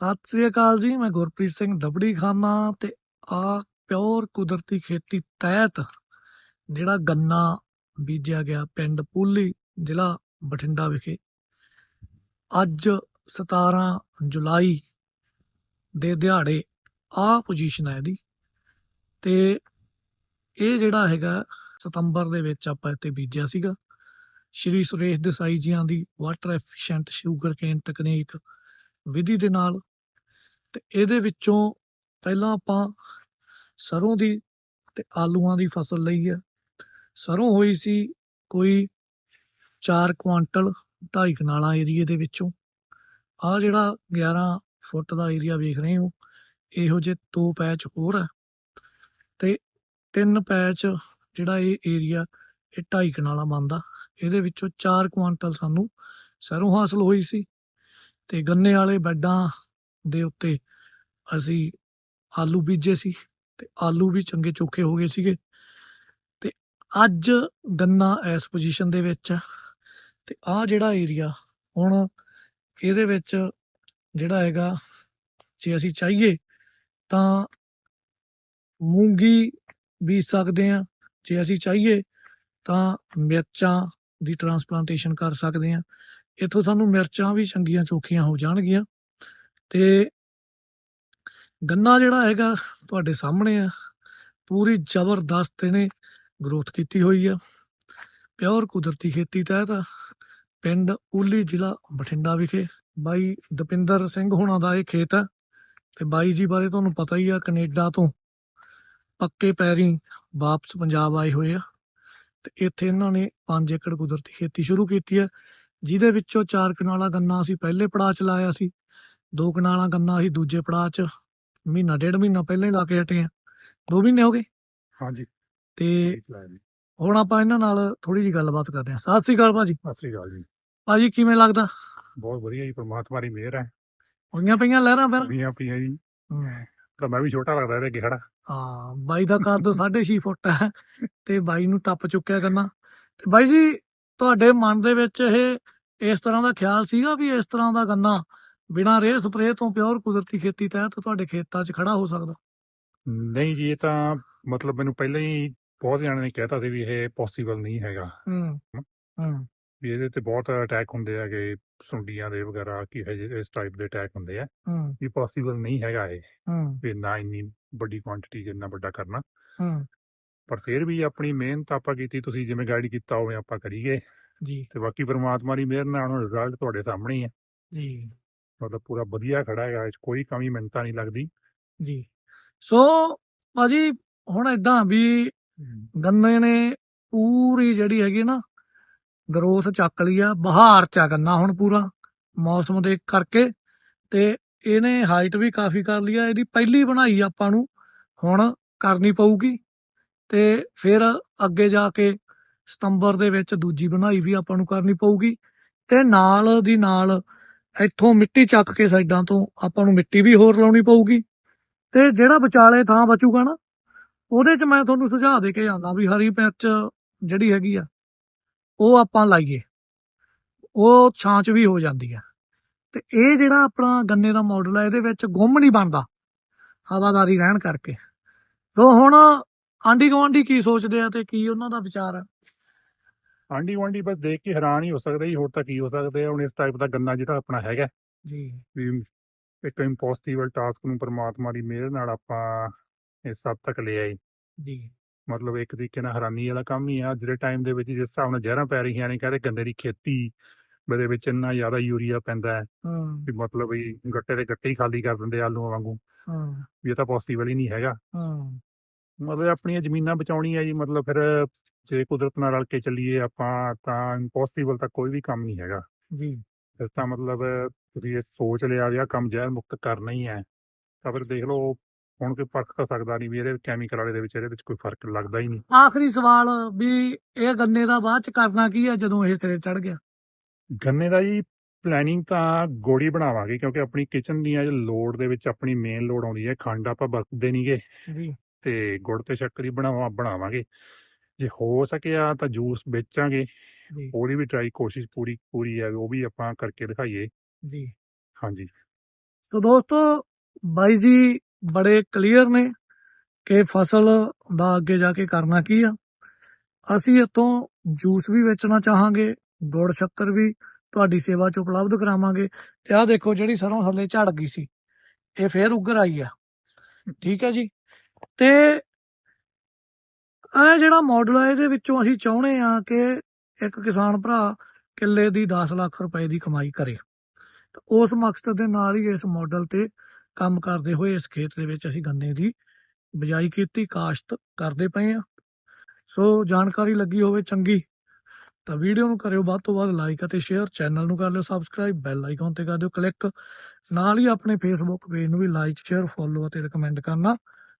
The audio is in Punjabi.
ਸਤਿ ਸ੍ਰੀ ਅਕਾਲ ਜੀ, ਮੈਂ ਗੁਰਪ੍ਰੀਤ ਸਿੰਘ ਦਬੜੀ ਖਾਨਾ ਤੇ ਆ ਪਿਓਰ ਕੁਦਰਤੀ ਖੇਤੀ ਤਹਿਤ ਜਿਹੜਾ ਗੰਨਾ ਬੀਜਿਆ ਗਿਆ ਪਿੰਡ ਪੂਲੀ, ਜ਼ਿਲ੍ਹਾ ਬਠਿੰਡਾ ਵਿਖੇ। ਅੱਜ 17 ਜੁਲਾਈ ਦੇ ਦਿਹਾੜੇ ਆ ਪੋਜੀਸ਼ਨ ਹੈ ਇਹਦੀ ਤੇ ਇਹ ਜਿਹੜਾ ਹੈਗਾ ਸਤੰਬਰ ਦੇ ਵਿੱਚ ਆਪਾਂ ਇੱਥੇ ਬੀਜਿਆ ਸੀਗਾ। ਸ਼੍ਰੀ ਸੁਰੇਸ਼ ਦੇਸਾਈ ਜੀਆਂ ਦੀ ਵਾਟਰ ਐਫੀਸ਼ੀਐਂਟ ਸ਼ੂਗਰ ਕੇਨ ਤਕਨੀਕ ਵਿਧੀ ਦੇ ਨਾਲ ਤੇ ਇਹਦੇ ਵਿੱਚੋਂ ਪਹਿਲਾਂ ਆਪਾਂ ਸਰੋਂ ਦੀ ਤੇ ਆਲੂਆਂ ਦੀ ਫਸਲ ਲਈ ਹੈ। ਸਰੋਂ ਹੋਈ ਸੀ ਕੋਈ 4 ਕੁਆਂਟਲ ਢਾਈ ਕਨਾਲਾਂ ਏਰੀਏ ਦੇ ਵਿੱਚੋਂ। ਆ ਜਿਹੜਾ 11 ਫੁੱਟ ਦਾ ਏਰੀਆ ਵੇਖ ਰਹੇ ਹੋ, ਇਹੋ ਜਿਹੇ ਦੋ ਪੈਚ ਹੋਰ ਹੈ ਤੇ ਤਿੰਨ ਪੈਚ ਜਿਹੜਾ ਇਹ ਏਰੀਆ, ਇਹ ਢਾਈ ਕਨਾਲਾਂ ਬਣਦਾ। ਇਹਦੇ ਵਿੱਚੋਂ 4 ਕੁਆਂਟਲ ਸਾਨੂੰ ਸਰੋਂ ਹਾਸਲ ਹੋਈ ਸੀ। ਤੇ ਗੰਨੇ ਵਾਲੇ ਬੈੱਡਾਂ ਦੇ ਉੱਤੇ ਅਸੀਂ ਆਲੂ ਬੀਜੇ ਸੀ ਤੇ ਆਲੂ ਵੀ ਚੰਗੇ ਚੋਖੇ ਹੋ ਗਏ ਸੀਗੇ। ਤੇ ਅੱਜ ਗੰਨਾ ਇਸ ਪੋਜੀਸ਼ਨ ਦੇ ਵਿੱਚ ਤੇ ਆ ਜਿਹੜਾ ਏਰੀਆ ਹੁਣ ਇਹਦੇ ਵਿੱਚ ਜਿਹੜਾ ਹੈਗਾ, ਜੇ ਅਸੀਂ ਚਾਹੀਏ ਤਾਂ ਮੂੰਗੀ ਬੀਜ ਸਕਦੇ ਆ ਜੇ ਅਸੀਂ ਚਾਹੀਏ ਤਾਂ ਮਿਰਚਾਂ ਦੀ ਟਰਾਂਸਪਲਾਂਟੇਸ਼ਨ ਕਰ ਸਕਦੇ ਆ ਇੱਥੋਂ ਸਾਨੂੰ ਮਿਰਚਾਂ ਵੀ ਚੰਗੀਆਂ ਚੋਖੀਆਂ ਹੋ ਜਾਣਗੀਆਂ। ਤੇ ਗੰਨਾ ਜਿਹੜਾ ਹੈਗਾ ਤੁਹਾਡੇ ਸਾਹਮਣੇ ਆ, ਪੂਰੀ ਜ਼ਬਰਦਸਤ ਇਹਨੇ ਗਰੋਥ ਕੀਤੀ ਹੋਈ ਆ। ਪਿਓਰ ਕੁਦਰਤੀ ਖੇਤੀ ਤਹਿਤ ਪਿੰਡ ਉਲੀ ਜ਼ਿਲ੍ਹਾ ਬਠਿੰਡਾ ਵਿਖੇ ਬਾਈ ਦਪਿੰਦਰ ਸਿੰਘ ਹੋਣਾ ਦਾ ਇਹ ਖੇਤ ਆ। ਤੇ ਬਾਈ ਜੀ ਬਾਰੇ ਤੁਹਾਨੂੰ ਪਤਾ ਹੀ ਆ, ਕੈਨੇਡਾ ਤੋਂ ਪੱਕੇ ਪੈਰੀ ਵਾਪਸ ਪੰਜਾਬ ਆਏ ਹੋਏ ਆ। ਤੇ ਇੱਥੇ ਇਹਨਾਂ ਨੇ 5 ਏਕੜ ਕੁਦਰਤੀ ਖੇਤੀ ਸ਼ੁਰੂ ਕੀਤੀ ਹੈ ਜਿਹਦੇ ਵਿੱਚੋਂ 4 ਕਨਾਲਾ ਗੰਨਾ ਅਸੀਂ ਪਹਿਲੇ ਪੜਾਅ ਚ ਲਾਇਆ ਸੀ ਦੋ ਕਨਾਲਾ ਗੰਨਾ ਅਸੀਂ ਦੂਜੇ ਪੜਾਅ ਚ ਮਹੀਨਾ ਡੇਢ ਮਹੀਨਾ ਪਹਿਲਾਂ ਹੀ ਲਾ ਕੇ ਹਟੇ ਆ ਦੋ ਮਹੀਨੇ ਹੋ ਗਏ? ਹਾਂਜੀ। ਤੇ ਹੁਣ ਆਪਾਂ ਇਹਨਾਂ ਨਾਲ ਥੋੜੀ ਜੀ ਗੱਲਬਾਤ ਕਰਦੇ ਹਾਂ। ਸਤਿ ਸ੍ਰੀ ਅਕਾਲ ਭਾਜੀ। ਸਤਿ ਸ੍ਰੀ ਅਕਾਲ ਜੀ। ਭਾਜੀ ਕਿਵੇਂ ਲੱਗਦਾ? ਬਹੁਤ ਵਧੀਆ ਜੀ ਪ੍ਰਮਾਤਮਾ ਦੀ ਮਿਹਰ ਹੈ। ਹੋਈਆਂ ਪਈਆਂ ਲਹਿਰਾਂ ਫਿਰ? ਪੀਆਂ ਪੀਆਂ ਜੀ। ਤਾਂ ਮੈਂ ਵੀ ਛੋਟਾ ਲੱਗਦਾ ਅੱਗੇ ਖੜਾ ਹਾਂ ਬਾਈ ਦਾ ਕੱਦ 6.5 ਫੁੱਟ ਹੈ ਤੇ ਬਾਈ ਨੂੰ ਟੱਪ ਚੁੱਕਿਆ ਕਰਨਾ ਤੇ ਬਾਈ ਜੀ ਤੁਹਾਡੇ ਮਨ ਦੇ ਵਿੱਚ ਇਹ ਇਸ ਤਰ੍ਹਾਂ ਦਾ ਖਿਆਲ ਸੀਗਾ ਵੀ ਇਸ ਤਰ੍ਹਾਂ ਦਾ ਗੰਨਾ ਬਿਨਾਂ ਰੇਹ ਸਪਰੇਅ ਤੋਂ ਪਿਓਰ ਕੁਦਰਤੀ ਖੇਤੀ ਤਹਿਤ ਤੁਹਾਡੇ ਖੇਤਾਂ 'ਚ ਖੜਾ ਹੋ ਸਕਦਾ? ਨਹੀਂ ਜੀ ਇਹ ਤਾਂ ਮਤਲਬ ਮੈਨੂੰ ਪਹਿਲਾਂ ਹੀ ਬਹੁਤ ਜਣਿਆਂ ਨੇ ਕਹਿਤਾ ਸੀ ਵੀ ਇਹ ਪੋਸੀਬਲ ਨਹੀਂ ਹੈਗਾ। ਹੂੰ ਹੂੰ। ਵੀ ਇਹਦੇ ਤੇ ਬਹੁਤ ਅਟੈਕ ਹੁੰਦੇ ਹੈਗੇ ਸੁੰਡੀਆਂ ਦੇ ਵਗੈਰਾ ਕੀ ਹੈ ਜੀ, ਇਸ ਟਾਈਪ ਦੇ ਅਟੈਕ ਹੁੰਦੇ ਆ। ਹੂੰ। ਵੀ ਪੋਸੀਬਲ ਨਹੀਂ ਹੈਗਾ ਇਹ। ਹੂੰ। ਵੀ ਨਾ ਇੰਨੀ ਵੱਡੀ ਕੁਆਂਟੀਟੀ ਜਿੰਨਾ ਵੱਡਾ ਕਰਨਾ। ਹੂੰ। ਪਰ ਫਿਰ ਵੀ ਆਪਣੀ ਮਿਹਨਤ ਆਪਾਂ ਕੀਤੀ ਤੁਸੀਂ ਜਿਵੇਂ ਗਾਈਡ ਕੀਤਾ ਉਵੇਂ ਆਪਾਂ ਕਰੀਏ। ਜੀ। ਤੇ ਬਾਕੀ ਪ੍ਰਮਾਤਮਾ ਦੀ ਮਿਹਰ ਨਾਲ ਹੁਣ ਰਿਜ਼ਲਟ ਤੁਹਾਡੇ ਸਾਹਮਣੇ ਹੀ ਹੈ ਜੀ। ਮਤਲਬ ਪੂਰਾ ਵਧੀਆ ਖੜਾ ਹੈਗਾ 'ਚ ਕੋਈ ਕਮੀ ਮਿੰਤਾ ਨਹੀਂ ਲੱਗਦੀ। ਜੀ। ਸੋ ਭਾਜੀ ਹੁਣ ਇਦਾਂ ਵੀ ਗੰਨੇ ਨੇ ਪੂਰੀ ਜਿਹੜੀ ਹੈਗੀ ਨਾ ਗਰੋਥ ਚੱਕ ਲਈ ਆ ਬਹਾਰ ਚ ਆ ਗੰਨਾ ਹੁਣ ਪੂਰਾ ਮੌਸਮ ਦੇ ਕਰਕੇ। ਤੇ ਇਹਨੇ ਹਾਈਟ ਵੀ ਕਾਫੀ ਕਰ ਲਈ ਆ ਇਹਦੀ ਪਹਿਲੀ ਬਣਾਈ ਆਪਾਂ ਨੂੰ ਹੁਣ ਕਰਨੀ ਪਊਗੀ। ਤੇ ਫਿਰ ਅੱਗੇ ਜਾ ਕੇ ਸਤੰਬਰ ਦੇ ਵਿੱਚ ਦੂਜੀ ਬਣਾਈ ਵੀ ਆਪਾਂ ਨੂੰ ਕਰਨੀ ਪਊਗੀ ਤੇ ਨਾਲ ਦੀ ਨਾਲ ਇੱਥੋਂ ਮਿੱਟੀ ਚੱਕ ਕੇ ਸਾਈਡਾਂ ਤੋਂ ਆਪਾਂ ਨੂੰ ਮਿੱਟੀ ਵੀ ਹੋਰ ਲਾਉਣੀ ਪਊਗੀ ਤੇ ਜਿਹੜਾ ਵਿਚਾਲੇ ਥਾਂ ਬਚੂਗਾ ਨਾ, ਉਹਦੇ 'ਚ ਮੈਂ ਤੁਹਾਨੂੰ ਸੁਝਾਅ ਦੇ ਕੇ ਜਾਂਦਾ ਵੀ ਹਰੀ ਮਿਰਚ ਜਿਹੜੀ ਹੈਗੀ ਆ, ਉਹ ਆਪਾਂ ਲਾਈਏ, ਉਹ ਛਾਂਚ ਵੀ ਹੋ ਜਾਂਦੀ ਆ। ਤੇ ਇਹ ਜਿਹੜਾ ਆਪਣਾ ਗੰਨੇ ਦਾ ਮਾਡਲ ਆ, ਇਹਦੇ ਵਿੱਚ ਗੁੰਮ ਨਹੀਂ ਬਣਦਾ, ਹਵਾਦਾਰੀ ਰਹਿਣ ਕਰਕੇ। ਸੋ ਹੁਣ ਆਂਢੀ ਗੁਆਂਢੀ ਕੀ ਸੋਚਦੇ ਆ ਤੇ ਕੀ ਉਹਨਾਂ ਦਾ ਵਿਚਾਰ ਆ? ਆਂਡੀ ਵਾਂਡੀ ਬਸ ਦੇਖ ਕੇ ਹੈਰਾਨ ਹੀ ਹੋ ਸਕਦਾ ਜੀ ਹੋਰ ਤਾਂ ਕੀ ਹੋ ਸਕਦਾ ਹੈ ਹੁਣ ਇਸ ਟਾਈਪ ਦਾ ਗੰਨਾ ਜਿਹੜਾ ਆਪਣਾ ਹੈਗਾ ਜੀ। ਵੀ ਇੱਕ ਇੰਪੋਸੀਬਲ ਟਾਸਕ ਨੂੰ ਪਰਮਾਤਮਾ ਦੀ ਮਿਹਰ ਨਾਲ ਆਪਾਂ ਇਸ ਹੱਦ ਤੱਕ ਲੈ ਆਏ। ਜੀ। ਮਤਲਬ ਇੱਕ ਤਰੀਕੇ ਨਾਲ ਹੈਰਾਨੀ ਵਾਲਾ ਕੰਮ ਹੀ ਆ ਅੱਜ ਦੇ ਟਾਈਮ ਦੇ ਵਿੱਚ ਜਿਸ ਹਿਸਾਬ ਨਾਲ ਜ਼ਹਿਰਾਂ ਪੈ ਰਹੀਆਂ ਨੇ ਕਹਿੰਦੇ ਗੰਨੇ ਦੀ ਖੇਤੀ ਦੇ ਵਿੱਚ ਇੰਨਾ ਜ਼ਿਆਦਾ ਯੂਰੀਆ ਪੈਂਦਾ ਹੈ ਹੂੰ। ਵੀ ਮਤਲਬ ਵੀ ਗੱਟੇ ਦੇ ਗੱਟੇ ਹੀ ਖਾਲੀ ਕਰ ਦਿੰਦੇ ਆ ਆਲੂਆਂ ਵਾਂਗੂ। ਹੂੰ। ਵੀ ਇਹ ਤਾਂ ਪੋਸੀਬਲ ਹੀ ਨਹੀਂ ਹੈਗਾ। ਹੂੰ। ਮਤਲਬ ਆਪਣੀਆਂ ਜ਼ਮੀਨਾਂ ਬਚਾਉਣੀਆਂ ਜੀ ਮਤਲਬ ਫਿਰ ਜੇ ਕੁਦਰਤ ਨਾਲ ਰਲ ਕੇ ਚੱਲੀਏ ਆਪਾਂ ਤਾਂ ਇੰਪੋਸੀਬਲ ਤਾਂ ਕੋਈ ਵੀ ਕੰਮ ਨਹੀਂ ਹੈਗਾ। ਜੀ। ਫਿਰ ਤਾਂ ਮਤਲਬ ਤੁਸੀਂ ਇਹ ਸੋਚ ਲਿਆ ਵੀ ਆਹ ਕੰਮ ਜ਼ਹਿਰ ਮੁਕਤ ਕਰਨਾ ਹੀ ਹੈ। ਤਾਂ ਫਿਰ ਦੇਖ ਲਓ ਹੁਣ ਕੋਈ ਪਰਖ ਤਾਂ ਸਕਦਾ ਨਹੀਂ ਵੀ ਇਹਦੇ ਕੈਮੀਕਲ ਵਾਲੇ ਦੇ ਵਿੱਚ ਇਹਦੇ ਵਿੱਚ ਕੋਈ ਫ਼ਰਕ ਲੱਗਦਾ ਹੀ ਨਹੀਂ। ਆਖਰੀ ਸਵਾਲ ਵੀ ਇਹ ਗੰਨੇ ਦਾ ਬਾਅਦ ਚ ਕਰਨਾ ਕੀ ਆ ਜਦੋਂ ਇਹ ਸਿਰੇ ਚੜ ਗਿਆ? ਗੰਨੇ ਦਾ ਜੀ ਪਲੈਨਿੰਗ ਤਾਂ ਗੋੜੀ ਬਣਾਵਾਂਗੇ ਕਿਉਂਕਿ ਆਪਣੀ ਕਿਚਨ ਦੀਆਂ ਜੋ ਲੋੜ ਦੇ ਵਿੱਚ ਆਪਣੀ ਮੇਨ ਲੋੜ ਆਉਂਦੀ ਹੈ ਖੰਡ ਆਪਾਂ ਵਰਤਦੇ ਨਹੀਂਗੇ ਜੀ। ਤੇ ਗੁੜ ਤੇ ਸ਼ੱਕਰ ਹੀ ਬਣਾਵਾ ਬਣਾਵਾਂਗੇ। ਜੇ ਹੋ ਸਕਿਆ ਤਾਂ ਜੂਸ ਵੇਚਾਂਗੇ। ਜੀ। ਉਹਦੀ ਵੀ ਟਰਾਈ ਕੋਸ਼ਿਸ਼ ਪੂਰੀ ਪੂਰੀ ਹੈ ਉਹ ਵੀ ਆਪਾਂ ਕਰਕੇ ਦਿਖਾਈਏ। ਜੀ। ਹਾਂਜੀ। ਸੋ ਦੋਸਤੋ ਬਾਈ ਜੀ ਬੜੇ ਕਲੀਅਰ ਨੇ ਕਿ ਫਸਲ ਦਾ ਅੱਗੇ ਜਾ ਕੇ ਕਰਨਾ ਕੀ ਆ। ਅਸੀਂ ਇੱਥੋਂ ਜੂਸ ਵੀ ਵੇਚਣਾ ਚਾਹਾਂਗੇ ਗੁੜ ਸ਼ੱਕਰ ਵੀ ਤੁਹਾਡੀ ਸੇਵਾ 'ਚ ਉਪਲਬਧ ਕਰਾਵਾਂਗੇ। ਤੇ ਆਹ ਦੇਖੋ ਜਿਹੜੀ ਸਰੋਂ ਥੱਲੇ ਝੜ ਗਈ ਸੀ ਇਹ ਫੇਰ ਉੱਗਰ ਆਈ ਆ। ਠੀਕ ਹੈ ਜੀ? ਤੇ ਇਹ ਜਿਹੜਾ ਮਾਡਲ ਆ, ਇਹਦੇ ਵਿੱਚੋਂ ਅਸੀਂ ਚਾਹੁੰਦੇ ਆ ਕਿ ਇੱਕ ਕਿਸਾਨ ਭਰਾ ਕਿੱਲੇ ਦੀ 10 ਲੱਖ ਰੁਪਏ ਦੀ ਕਮਾਈ ਕਰੇ। ਉਸ ਮਕਸਦ ਦੇ ਨਾਲ ਹੀ ਇਸ ਮਾਡਲ ਤੇ ਕੰਮ ਕਰਦੇ ਹੋਏ ਇਸ ਖੇਤ ਦੇ ਵਿੱਚ ਅਸੀਂ ਗੰਨੇ ਦੀ ਬਿਜਾਈ ਕੀਤੀ, ਕਾਸ਼ਤ ਕਰਦੇ ਪਏ ਆ। ਸੋ ਜਾਣਕਾਰੀ ਲੱਗੀ ਹੋਵੇ ਚੰਗੀ, ਤਾਂ ਵੀਡੀਓ ਨੂੰ ਕਰਿਓ ਵੱਧ ਤੋਂ ਵੱਧ ਲਾਈਕ ਅਤੇ ਸ਼ੇਅਰ ਚੈਨਲ ਨੂੰ ਕਰ ਲਿਓ ਸਬਸਕ੍ਰਾਈਬ ਬੈਲ ਆਈਕਨ ਤੇ ਕਰ ਦਿਓ ਕਲਿੱਕ ਨਾਲ ਹੀ ਆਪਣੇ ਫੇਸਬੁੱਕ ਪੇਜ ਨੂੰ ਵੀ ਲਾਈਕ ਸ਼ੇਅਰ ਫੋਲੋ ਅਤੇ ਰეკਮੈਂਡ ਕਰਨਾ।